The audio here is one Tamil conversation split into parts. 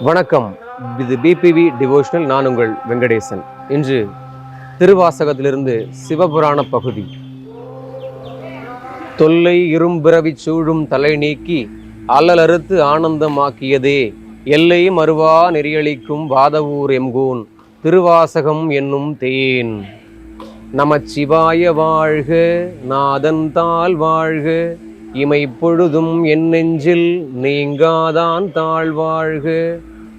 வணக்கம். இது பிபிவி டிவோஷனல் நான் உங்கள் வெங்கடேசன். இன்று திருவாசகத்திலிருந்து சிவபுராண பகுதி. தொல்லை இரும்பிறவிச் சூழும் தலை நீக்கி அல்லலறுத்து ஆனந்தமாக்கியதே. எல்லை மறுவா நெறியளிக்கும் வாதவூர் எம்கோன் திருவாசகம் என்னும் தேன். நமச்சிவாய வாழ்க நாதன் தாள் வாழ்க இமைப்பொழுதும் என் நெஞ்சில் நீங்காதான் தாழ்வாழ்க.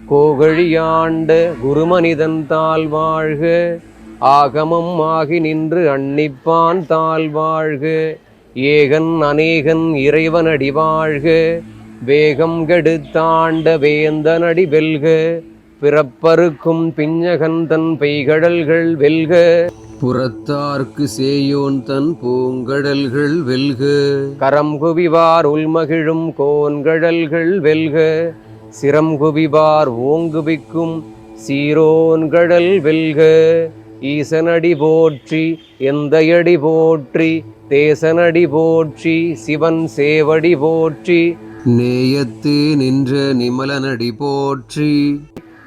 கோகழியாண்ட குருமனிதன் தாழ்வாழ்க. ஆகமம் ஆகி நின்று அன்னிப்பான் தாழ்வாழ்க. ஏகன் அநேகன் இறைவனடி வாழ்க. வேகம் கெடுத்தாண்ட வேந்தனடி வெல்க. பிறப்பருக்கும் பிஞ்சகன் தன் பெய்கடல்கள் வெல்க. புறத்தார்க்கு சேயோன் தன் பூங்கடல்கள் வெல்க. கரம் குவிவார் உள்மகிழும் கோன்கடல்கள் வெல்க. சிரம் குவிவார் ஓங்குவிக்கும் சீரோன்கடல் வெல்க. ஈசனடி போற்றி எந்தையடி போற்றி தேசனடி போற்றி சிவன் சேவடி போற்றி. நேயத்தே நின்ற நிமலனடி போற்றி.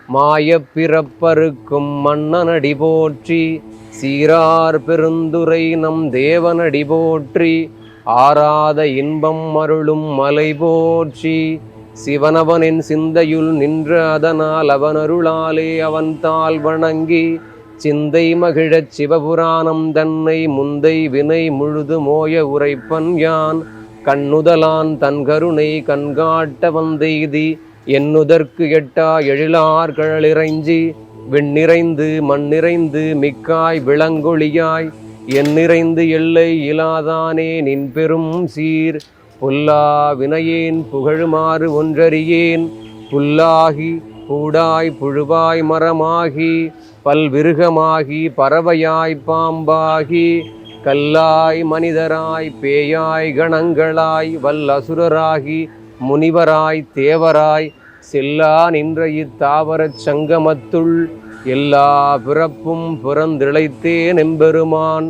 மாயப் பிறப்பருக்கும் மன்னனடி போற்றி. சீரார் பெருந்துரை நம் தேவனடி போற்றி ஆராத இன்பம் அருளும் மலை போற்றி. சிவனவனின் சிந்தையுள் நின்ற அதனால் அவன் அருளாலே அவன் தாள் வணங்கி சிந்தை மகிழச் சிவபுராணம் தன்னை முந்தை வினை முழுது மோய உரைப்பன் யான். கண்ணுதலான் தன் கருணை கண்காட்ட வந்தெய்தி என்னுதற்கு எட்டா எழிலார் கழலிறைஞ்சி விண் நிறைந்து மண் நிறைந்து மிக்காய் விளங்கொழியாய் என் நிறைந்து எல்லை இலாதானே நின் பெரும் சீர் புல்லா வினையேன் புகழுமாறு ஒன்றறியேன் புல்லாகி கூடாய் புழுவாய் மரமாகி பல்விருகமாகி பறவையாய் பாம்பாகி கல்லாய் மனிதராய் பேயாய் கணங்களாய் வல்லசுரராகி முனிவராய் தேவராய் செல்லா நின்ற இத்தாவரச் சங்கமத்துள் எல்லா பிறப்பும் பிறந்திழைத்தே நெம்பெருமான்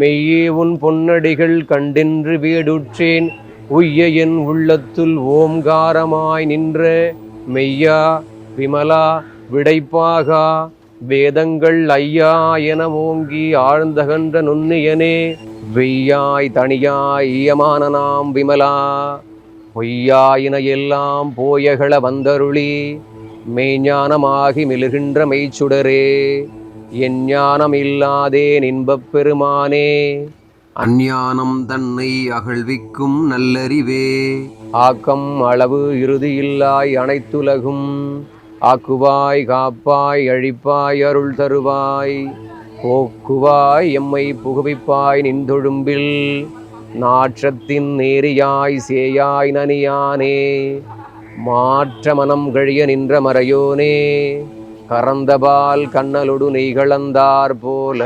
மெய்யே உன் பொன்னடிகள் கண்டென்று வீடுற்றேன். உய்ய என் உள்ளத்துள் ஓம்காரமாய் நின்ற மெய்யா விமலா விடைப்பாகா வேதங்கள் ஐயா என ஓங்கி ஆழ்ந்தகன்ற நுண்ணியனே. வெய்யாய் தனியாய் ஈயமான நாம் விமலா. பொய்யாயின எல்லாம் போயகள வந்தருளி மெய்ஞானமாகி மிளுகின்ற மெய்ச்சுடரே என் ஞானம் இல்லாதே இன்பப் பெருமானே. அஞ்ஞானம் தன்னை அகழ்விக்கும் நல்லறிவே. ஆக்கம் அளவு இறுதியில்லாய் அனைத்துலகும் ஆக்குவாய் காப்பாய் அழிப்பாய் அருள் தருவாய். போக்குவாய் எம்மை புகுவிப்பாய் நின்றொழும்பில் நாற்றத்தின் நேரியாய் சேயாய் நனியானே மாற்ற மனம் கழிய நின்ற மறையோனே கறந்தபால் கண்ணலொடு நெய்களந்தார் போல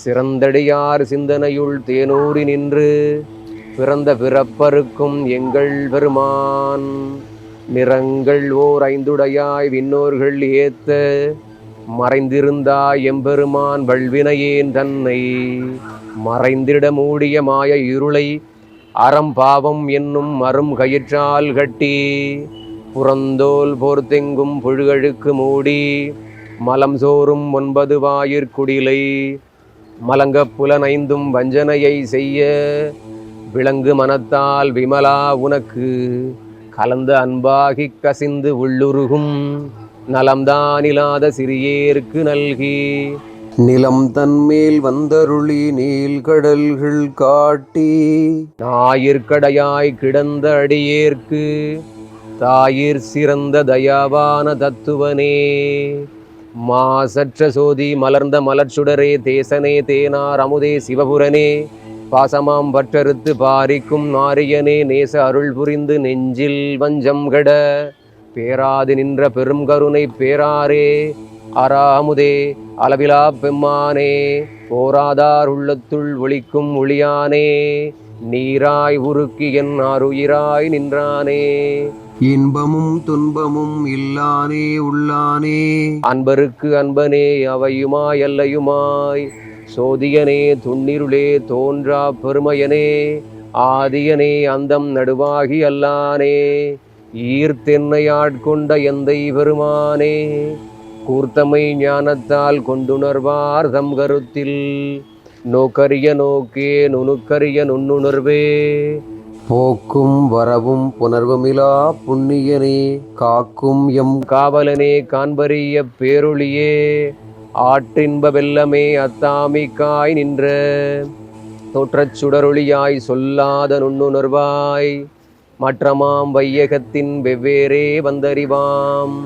சிறந்தடியார் சிந்தனையுள் தேனூறி நின்று பிறந்த பிறப்பருக்கும் எங்கள் பெருமான் நிறங்கள் ஓர் ஐந்துடையாய் விண்ணோர்கள் ஏத்த மறைந்திருந்தாய் எம்பெருமான் வல்வினையேன் தன்னை மறைந்திட மூடிய மாய இருளை அறம் பாவம் என்னும் மரும் கயிற்றால் கட்டி புறந்தோல் போர்த்தெங்கும் புழுகழுக்கு மூடி மலம் சோறும் ஒன்பது வாயிற்குடிலை மலங்கப் புலனைந்தும் வஞ்சனையை செய்ய விளங்கு மனத்தால் விமலா உனக்கு கலந்த அன்பாகிக் கசிந்து உள்ளுருகும் நலம்தானில்லாத சிறியேற்கு நல்கி நிலம் தன்மேல் வந்தருளி நீள்கடல்கள் காட்டி ஞாயிற்கடையாய் கிடந்த அடியேற்கு தாயிர் சிறந்த தயாவான தத்துவனே. மாசற்ற சோதி மலர்ந்த மலர்ச்சுடரே தேசனே தேனார் அமுதே சிவபுரனே. பாசமாம் பற்றறுத்து பாரிக்கும் நாரியனே நேச அருள் புரிந்து நெஞ்சில் வஞ்சம் கட பேராது நின்ற பெருங்கருணை பேராரே. அராமுதே அளவிலா பெம்மானே போராதார் உள்ளத்துள் ஒளிக்கும் ஒளியானே நீராய் உருக்கி என் ஆருயிராய் நின்றானே. இன்பமும் துன்பமும் இல்லானே உள்ளானே. அன்பருக்கு அன்பனே அவையுமாய் அல்லையுமாய் சோதியனே துன்னிருளே தோன்றா பெருமையனே ஆதியனே அந்தம் நடுவாகி அல்லானே ஈர்த்தென்னை ஆட்கொண்ட எந்தை பெருமானே. கூர்த்தமை ஞானத்தால் கொண்டுணர்வார் தம் கருத்தில் நோக்கரிய நோக்கே நுணுக்கரிய நுண்ணுணர்வே. போக்கும் வரவும் புணர்வுமிலா புண்ணியனே காக்கும் எம் காவலனே காண்பரிய பேருளியே ஆற்றின்ப வெல்லமே அத்தாமிக்காய் நின்ற. தோற்றச் சுடரொளியாய் சொல்லாத நுண்ணுணர்வாய். மற்றமாம் வையகத்தின் வெவ்வேறே வந்தறிவாம்.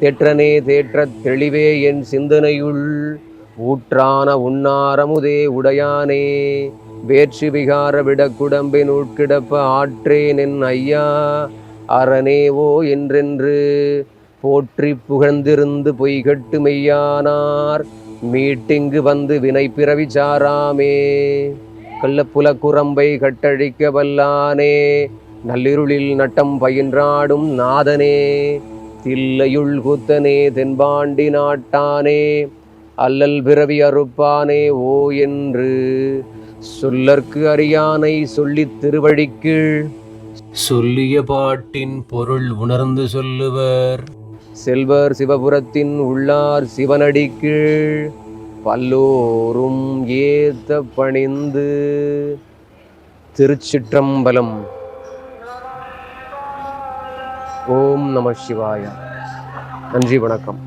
தேற்றனே தேற்றத் தெளிவே என் சிந்தனையுள். ஊற்றான உன்னாரமுதே உடையானே. வேற்று விகார விடக்குடம்பின் உட்கிடப்ப ஆற்றேன் என் ஐயா. அரணேவோ என்றென்று போற்றி புகழ்ந்திருந்து பொய்கட்டு மெய்யானார். மீட்டிங்கு வந்து வினை பிறவி சாராமே. கள்ளப்புல குரம்பை கட்டழிக்க வல்லானே. நள்ளிருளில் நட்டம் பயின்றாடும் நாதனே. தில்லையுள் கூத்தனே தென்பாண்டி நாட்டானே அல்லல் பிறவி அறுப்பானே ஓ என்று சொல்லற்கு அறியானை சொல்லித் திருவழிக்கீழ். சொல்லிய பாட்டின் பொருள் உணர்ந்து சொல்லுவர். செல்வர் சிவபுரத்தின் உள்ளார் சிவனடிக்கீழ். பல்லோரும் ஏத்த பணிந்து திருச்சிற்றம்பலம். ஓம் நம சிவாய. நன்றி வணக்கம்.